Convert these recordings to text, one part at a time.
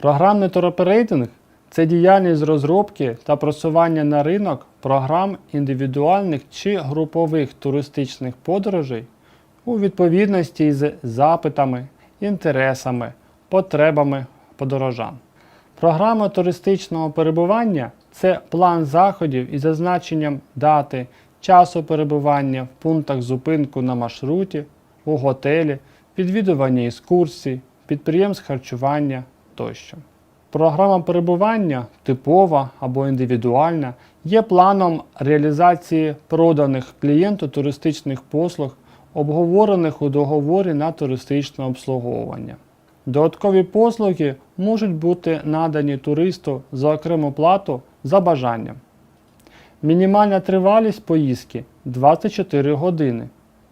Програмний туроперейтинг це діяльність розробки та просування на ринок програм індивідуальних чи групових туристичних подорожей у відповідності з запитами, інтересами, потребами подорожан. Програма туристичного перебування це план заходів із зазначенням дати, часу перебування в пунктах зупинку на маршруті, у готелі, відвідування екскурсій, підприємств харчування тощо. Програма перебування типова або індивідуальна є планом реалізації проданих клієнту туристичних послуг, обговорених у договорі на туристичне обслуговування. Додаткові послуги можуть бути надані туристу за окрему плату за бажанням. Мінімальна тривалість поїздки 24 години.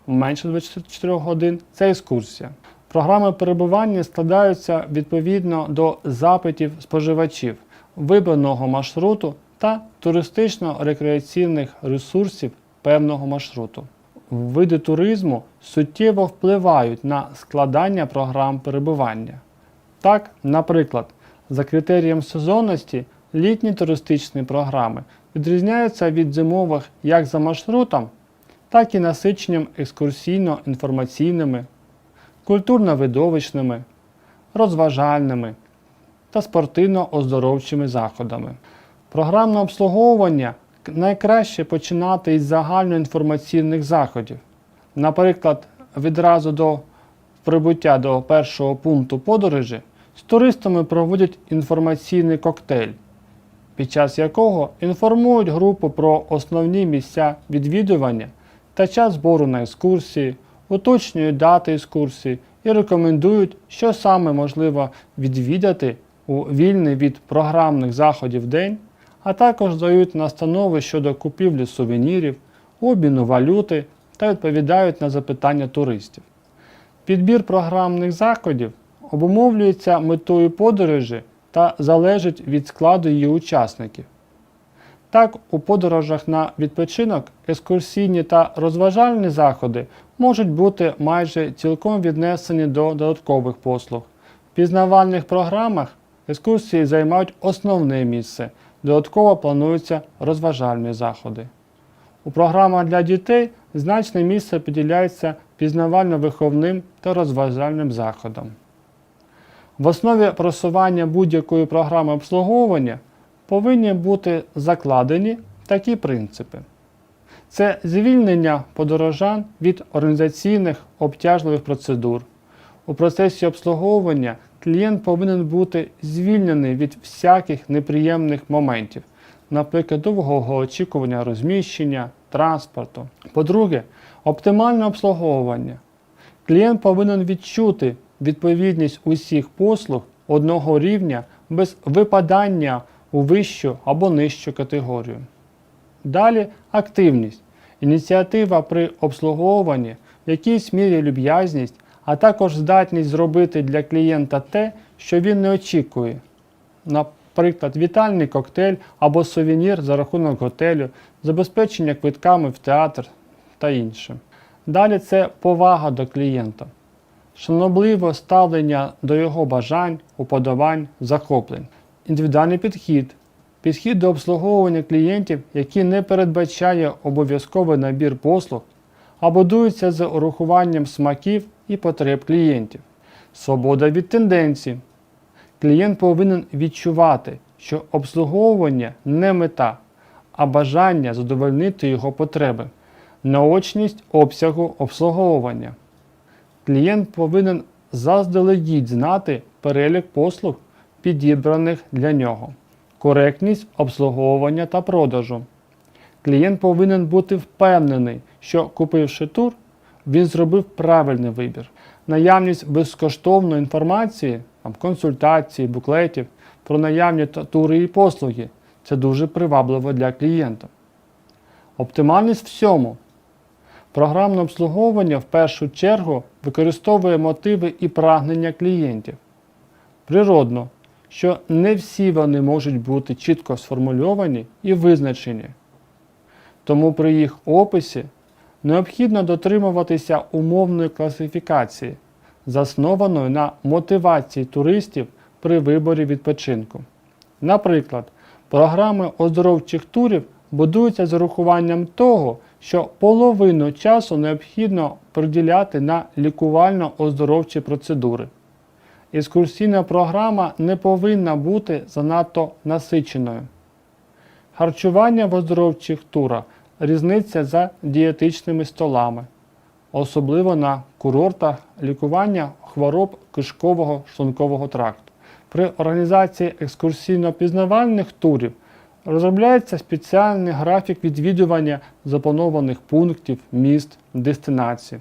Менше 24 годин це екскурсія. Програми перебування складаються відповідно до запитів споживачів, вибраного маршруту та туристично-рекреаційних ресурсів певного маршруту. Види туризму суттєво впливають на складання програм перебування. Так, наприклад, за критерієм сезонності літні туристичні програми відрізняються від зимових як за маршрутом, так і насиченням екскурсійно-інформаційними, культурно-видовищними, розважальними та спортивно-оздоровчими заходами. Програмне обслуговування найкраще починати із загальноінформаційних заходів. Наприклад, відразу до прибуття до першого пункту подорожі з туристами проводять інформаційний коктейль, під час якого інформують групу про основні місця відвідування та час збору на екскурсії, уточнюють дати екскурсії і рекомендують, що саме можливо відвідати у вільний від програмних заходів день, а також дають настанови щодо купівлі сувенірів, обміну валюти та відповідають на запитання туристів. Підбір програмних заходів обумовлюється метою подорожі та залежить від складу її учасників. Так, у подорожах на відпочинок екскурсійні та розважальні заходи можуть бути майже цілком віднесені до додаткових послуг. В пізнавальних програмах екскурсії займають основне місце, додатково плануються розважальні заходи. У програмах для дітей значне місце поділяється пізнавально-виховним та розважальним заходам. В основі просування будь-якої програми обслуговування повинні бути закладені такі принципи. Це звільнення подорожан від організаційних обтяжливих процедур. У процесі обслуговування клієнт повинен бути звільнений від всяких неприємних моментів, наприклад, довгого очікування розміщення, транспорту. По-друге, оптимальне обслуговування. Клієнт повинен відчути відповідність усіх послуг одного рівня без випадання у вищу або нижчу категорію. Далі активність. Ініціатива при обслуговуванні, в якійсь мірі люб'язність, а також здатність зробити для клієнта те, що він не очікує. Наприклад, вітальний коктейль або сувенір за рахунок готелю, забезпечення квитками в театр та інше. Далі це повага до клієнта, шанобливе ставлення до його бажань, уподобань, захоплень, індивідуальний підхід, підхід до обслуговування клієнтів, який не передбачає обов'язковий набір послуг, а будується з урахуванням смаків і потреб клієнтів, свобода від тенденцій. Клієнт повинен відчувати, що обслуговування не мета, а бажання задовольнити його потреби, наочність обсягу обслуговування. Клієнт повинен заздалегідь знати перелік послуг, підібраних для нього, коректність обслуговування та продажу. Клієнт повинен бути впевнений, що купивши тур, він зробив правильний вибір. Наявність безкоштовної інформації там, консультацій, буклетів про наявні тури і послуги. Це дуже привабливо для клієнта. Оптимальність в цьому. Програмне обслуговування в першу чергу використовує мотиви і прагнення клієнтів. Природно, що не всі вони можуть бути чітко сформульовані і визначені. Тому при їх описі необхідно дотримуватися умовної класифікації, заснованої на мотивації туристів при виборі відпочинку. Наприклад, програми оздоровчих турів будуються з урахуванням того, що половину часу необхідно приділяти на лікувально-оздоровчі процедури. Екскурсійна програма не повинна бути занадто насиченою. Харчування в оздоровчих турах різниця за дієтичними столами, особливо на курортах лікування хвороб кишкового шлункового тракту. При організації екскурсійно-пізнавальних турів розробляється спеціальний графік відвідування запланованих пунктів, міст, дестинацій.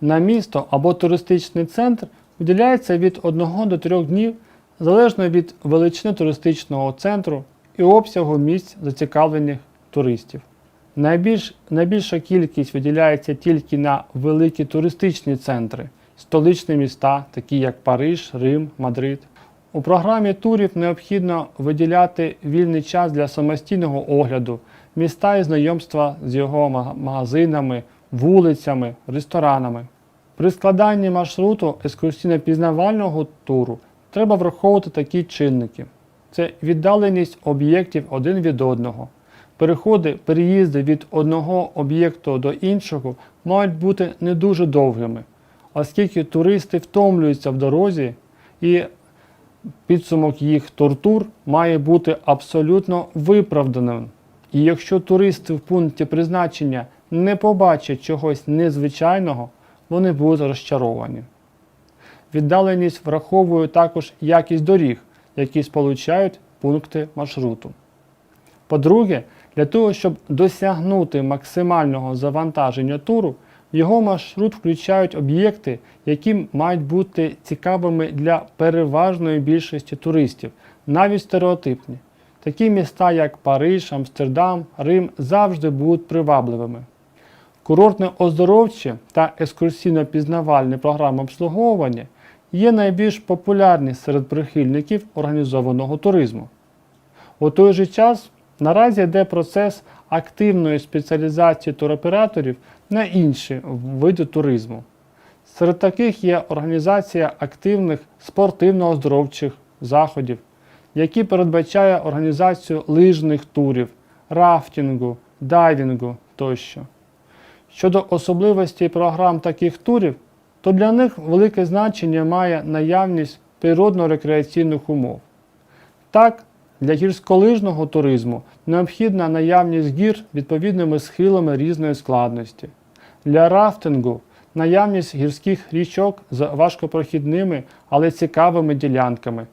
На місто або туристичний центр виділяється від 1 до 3 днів залежно від величини туристичного центру і обсягу місць зацікавлених туристів. Найбільш, найбільша кількість виділяється тільки на великі туристичні центри, столичні міста, такі як Париж, Рим, Мадрид. У програмі турів необхідно виділяти вільний час для самостійного огляду, міста і знайомства з його магазинами, вулицями, ресторанами. При складанні маршруту екскурсійно-пізнавального туру треба враховувати такі чинники: це віддаленість об'єктів один від одного. Переходи, переїзди від одного об'єкту до іншого мають бути не дуже довгими, оскільки туристи втомлюються в дорозі і підсумок їх тортур має бути абсолютно виправданим. І якщо туристи в пункті призначення не побачать чогось незвичайного, вони будуть розчаровані. Віддаленість враховує також якість доріг, які сполучають пункти маршруту. По-друге, для того, щоб досягнути максимального завантаження туру, в його маршрут включають об'єкти, які мають бути цікавими для переважної більшості туристів, навіть стереотипні. Такі міста, як Париж, Амстердам, Рим, завжди будуть привабливими. Курортне оздоровче та екскурсійно-пізнавальні програми обслуговування є найбільш популярні серед прихильників організованого туризму. У той же час наразі йде процес активної спеціалізації туроператорів на інші види туризму. Серед таких є організація активних спортивно-оздоровчих заходів, які передбачає організацію лижних турів, рафтингу, дайвінгу тощо. Щодо особливостей програм таких турів, то для них велике значення має наявність природно-рекреаційних умов. Так, для гірськолижного туризму необхідна наявність гір відповідними схилами різної складності. Для рафтингу наявність гірських річок з важкопрохідними, але цікавими ділянками,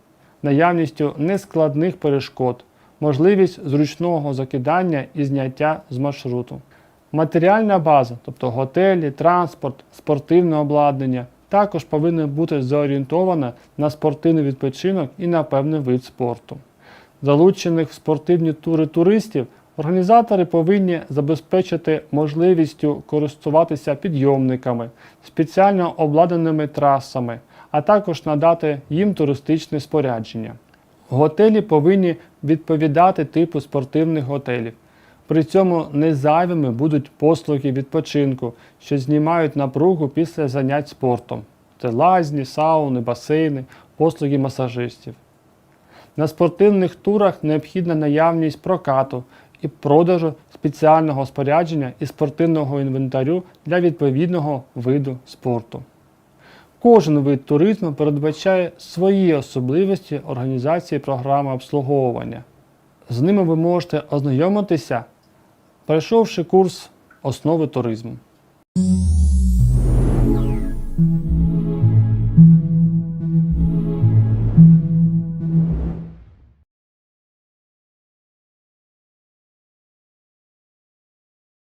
наявністю нескладних перешкод, можливість зручного закидання і зняття з маршруту. Матеріальна база, тобто готелі, транспорт, спортивне обладнання, також повинна бути зорієнтована на спортивний відпочинок і на певний вид спорту. Залучених в спортивні тури туристів організатори повинні забезпечити можливістю користуватися підйомниками, спеціально обладнаними трасами, а також надати їм туристичне спорядження. Готелі повинні відповідати типу спортивних готелів. При цьому не зайвими будуть послуги відпочинку, що знімають напругу після занять спортом. Це лазні, сауни, басейни, послуги масажистів. На спортивних турах необхідна наявність прокату і продажу спеціального спорядження і спортивного інвентарю для відповідного виду спорту. Кожен вид туризму передбачає свої особливості організації програми обслуговування. З ними ви можете ознайомитися, пройшовши курс основи туризму.